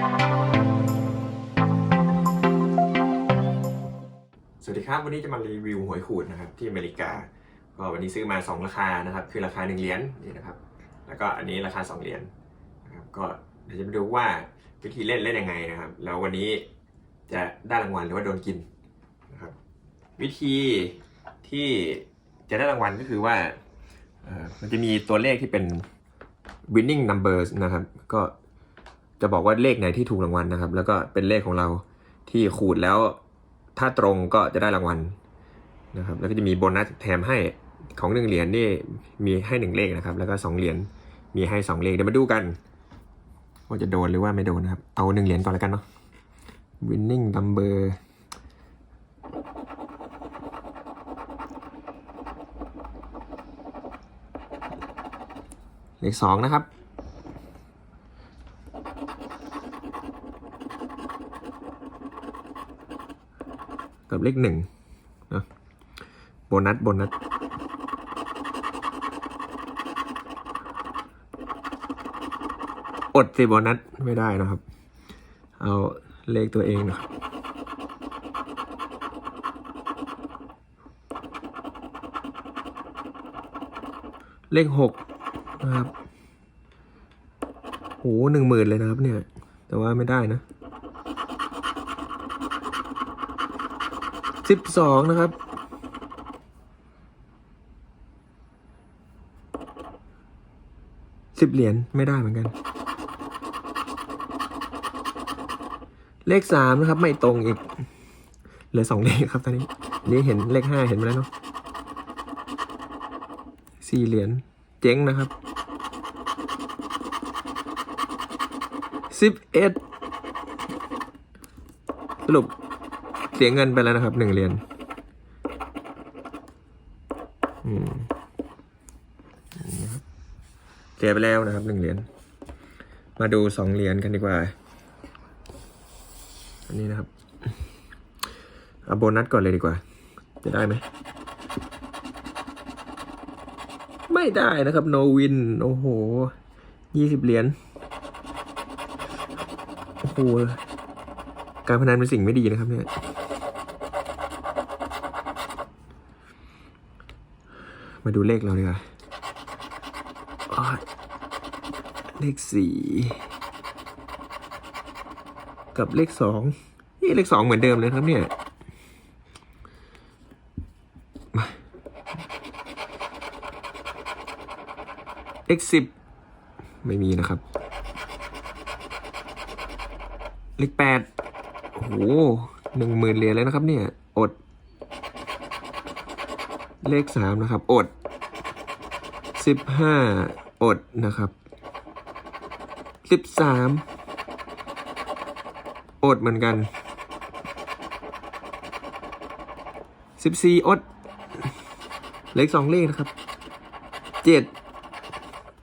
สวัสดีครับ วันนี้จะมารีวิวหวยขูดนะครับที่อเมริกา ก็วันนี้ซื้อมา 2 ราคานะครับ คือราคา 1 เหรียญนี่นะครับ แล้วก็อันนี้ราคา 2 เหรียญนะครับก็เดี๋ยวจะไปดูว่าวิธีเล่นเล่นยังไงนะครับ แล้ววันนี้จะได้รางวัลหรือว่าโดนกินนะครับวิธีที่จะได้รางวัลก็คือว่ามันจะมีตัวเลขที่เป็น winning numbers นะครับ ก็ จะบอกว่าเลขไหนที่ถูกรางวัลนะครับ แล้วก็เป็นเลขของเราที่ขูดแล้ว ถ้าตรงก็จะได้รางวัลนะครับ แล้วก็จะมีโบนัสแถมให้ของหนึ่งเหรียญนี่มีให้หนึ่งเลขนะครับ แล้วก็สองเหรียญมีให้สองเลขเดี๋ยวมาดูกัน ว่าจะโดนหรือว่าไม่โดนนะครับ เอาหนึ่งเหรียญก่อนแล้วกันเนาะ winning number เลขสองนะครับ กับเลขหนึ่งนะโบนัสโบนัสอดสิโบนัสไม่ได้นะครับ เอาเลขตัวเองนะครับเลขหกนะครับโหหนึ่งหมื่นเลยนะครับเนี่ย แต่ว่าไม่ได้นะ สิบสองนะครับ สิบเหรียญไม่ได้เหมือนกัน เลขสามนะครับ ไม่ตรงอีก เหลือสองเลขครับตอนนี้ นี่เห็นเลขห้าเห็นไหมแล้วเนาะสี่เหรียญเจ๊งนะครับสิบเอ็ดสรุป สียเงินไปแล้วนะครับหนึ่งเหรียญเสียไปแล้วนะครับหนึ่งเหรียญมาดูสองเหรียญกันดีกว่า อันนี้นะครับเอาโบนัสก่อนเลยดีกว่า จะได้ไหม ไม่ได้นะครับ no win โอ้โหยี่สิบเหรียญโอ้โหการพนันเป็นสิ่งไม่ดีนะครับเนี่ย มาดูเลขเราดีกว่าเลขสี่กับเลขสองนี่เลขสองเหมือนเดิมเลยครับเนี่ยมาเลขสิบไม่มีนะครับ เลขแปดโอ้โหหนึ่งหมื่นเหรียญเลยนะครับเนี่ย อด เลขสามนะครับ อดสิบห้าอดนะครับสิบสามอดเหมือนกันสิบสี่อด เลขสองเลขนะครับเจ็ด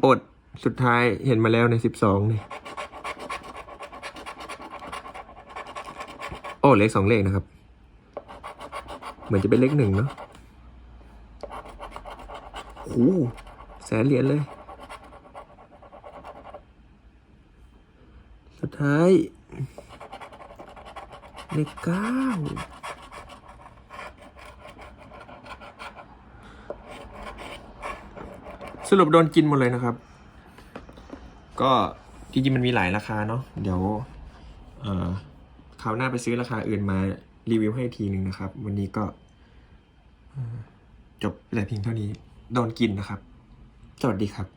อดสุดท้ายเห็นมาแล้วในสิบสองนี่โอ้เลขสองเลขนะครับ เหมือนจะเป็นเลขหนึ่งเนาะ หแสนเหรียญเลย สุดท้าย เลขเก้าสรุปโดนกินหมดเลยนะครับ ก็จริงๆมันมีหลายราคาเนาะ เดี๋ยว เอ่อคราวหน้าไปซื้อราคาอื่นมารีวิวให้ทีหนึ่งนะครับ วันนี้ก็จบแต่เพียงเท่านี้ โดนกินนะครับ สวัสดีครับ